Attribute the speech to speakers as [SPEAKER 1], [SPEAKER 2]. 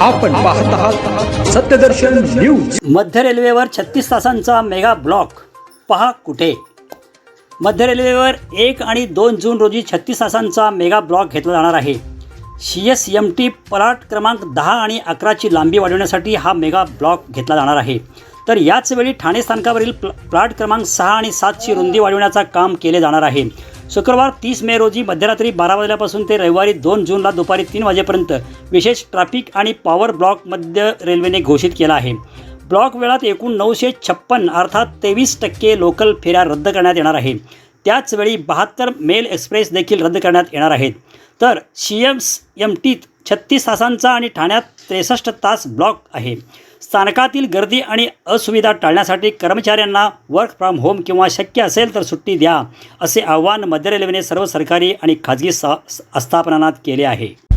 [SPEAKER 1] आपण पाहत आहात सत्यदर्शन न्यूज.
[SPEAKER 2] मध्य रेल्वेवर छत्तीस तासांचा मेगा ब्लॉक. पहा कुठे. मध्य रेल्वेवर एक आणि दोन जून रोजी छत्तीस तासांचा मेगा ब्लॉक घेतला जाणार आहे. सी एस एम टी पलाट क्रमांक दहा आणि अकराची लांबी वाढवण्यासाठी हा मेगा ब्लॉक घेतला जाणार आहे. तर याचवेळी ठाणे स्थानकावरील प्ल प्लाट क्रमांक सहा आणि सातची रुंदी वाढवण्याचा काम केले जाणार आहे. शुक्रवार तीस मे रोजी मध्यरात्री बारा वाजल्यापासून ते रविवारी दोन जूनला दुपारी तीन वाजेपर्यंत विशेष ट्रॅफिक आणि पॉवर ब्लॉक मध्य रेल्वेने घोषित केला आहे. ब्लॉक वेळात एकूण नऊशे छप्पन अर्थात तेवीस टक्के लोकल फेऱ्या रद्द करण्यात येणार आहे. त्याचवेळी बहात्तर मेल एक्सप्रेस देखील रद्द करण्यात येणार आहेत. तर सी एम्स एम टीत छत्तीस तासांचा आणि ठाण्यात त्रेसष्ट तास ब्लॉक आहे. स्थानकातील गर्दी आणि असुविधा टाळण्यासाठी कर्मचाऱ्यांना वर्क फ्रॉम होम किंवा शक्य असेल तर सुट्टी द्या असे आवाहन मध्य रेल्वेने सर्व सरकारी आणि खाजगी सा आस्थापनांना केले आहे.